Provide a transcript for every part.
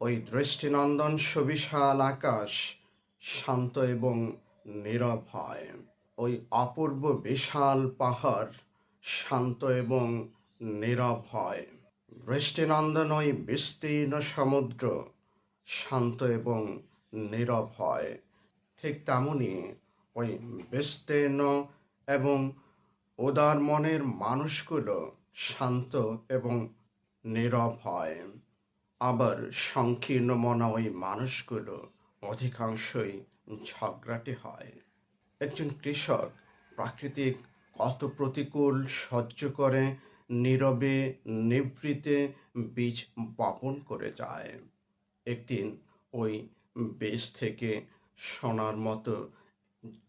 ওই দৃষ্টিনন্দন সুবিশাল আকাশ শান্ত এবং নীরব হয়। ওই অপূর্ব বিশাল পাহাড় শান্ত এবং নীরব হয়। দৃষ্টিনন্দন ওই বিস্তীর্ণ সমুদ্র শান্ত এবং নীরব হয়। ঠিক তেমনই ওই বিস্তীর্ণ এবং উদার মনের মানুষগুলো শান্ত এবং নীরব হয়। আবার সংকীর্ণ মনা ওই মানুষগুলো অধিকাংশই ঝগড়াটে হয়। একজন কৃষক প্রাকৃতিক কত প্রতিকূল সহ্য করে, নীরবে, নিভৃতে বীজ বপন করে যায়। একদিন ওই বীজ থেকে সোনার মতো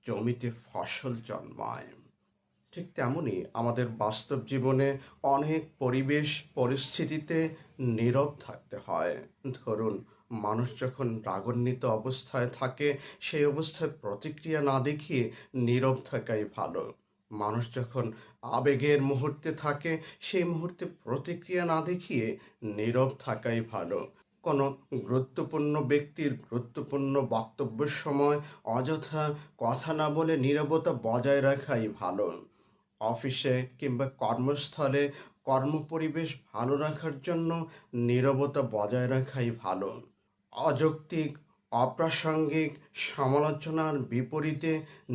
জমিতে ফসল জন্মায়। ঠিক তেমনই আমাদের বাস্তব জীবনে অনেক পরিবেশ পরিস্থিতিতে নীরব থাকতে হয়। ধরুন, মানুষ যখন রাগান্বিত অবস্থায় থাকে, সেই অবস্থায় প্রতিক্রিয়া না দেখিয়ে নীরব থাকাই ভালো। মানুষ যখন আবেগের মুহূর্তে থাকে, সেই মুহূর্তে প্রতিক্রিয়া না দেখিয়ে নীরব থাকাই ভালো। কোনো গুরুত্বপূর্ণ ব্যক্তির গুরুত্বপূর্ণ বক্তব্যের সময় অযথা কথা না বলে নীরবতা বজায় রাখাই ভালো। অফিসে কিংবা কর্মস্থলে কর্মপরিবেশ ভালো রাখার জন্য নীরবতা বজায় রাখাই ভালো। অযৌক্তিক, অপ্রাসঙ্গিক সমালোচনার বিপরীতে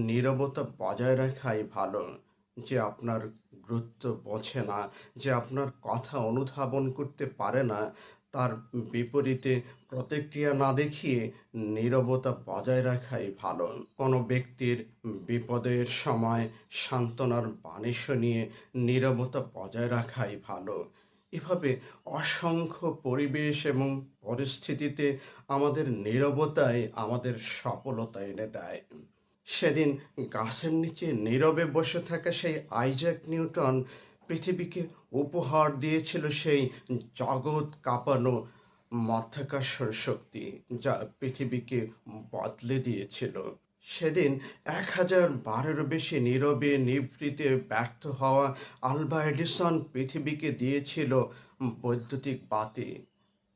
নীরবতা বজায় রাখাই ভালো। যে আপনার গুরুত্ব বোঝে না, যে আপনার কথা অনুধাবন করতে পারে না তার বিপরীতে প্রতিক্রিয়া না দেখিয়ে নীরবতা বজায় রাখাই ভালো। কোনো ব্যক্তির বিপদের সময় সান্ত্বনার বাণী শুনিয়ে নীরবতা বজায় রাখাই ভালো। এভাবে অসংখ্য পরিবেশ এবং পরিস্থিতিতে আমাদের নীরবতাই আমাদের সফলতা এনে দেয়। সেদিন গাছের নিচে নীরবে বসে থাকা সেই আইজাক নিউটন পৃথিবীকে উপহার দিয়েছিল সেই জগৎ কাঁপানো মধ্যাকর্ষণ শক্তি যা পৃথিবীকে বদলে দিয়েছিল। সেদিন এক হাজার বারেরও বেশি নীরবে নিভৃতে ব্যর্থ হওয়া আলবা এডিসন পৃথিবীকে দিয়েছিল বৈদ্যুতিক বাতি,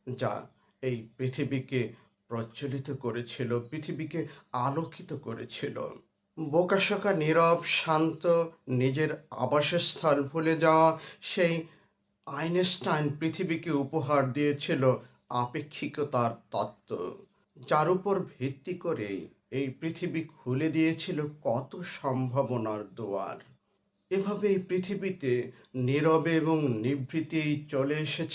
যা এই পৃথিবীকে প্রজ্বলিত করেছিল, পৃথিবীকে আলোকিত করেছিল। বোকাশোকা নীরব, শান্ত, নিজের আবাসস্থল ভুলে যাওয়া, সেই আইনস্টাইন পৃথিবীকে উপহার দিয়েছিল আপেক্ষিকতার তত্ত্ব। যার উপর ভিত্তি করে এই পৃথিবী খুলে দিয়েছিল কত সম্ভাবনার দুয়ার। এভাবে এই পৃথিবীতে নীরবে এবং নিভৃতেই চলে এসেছে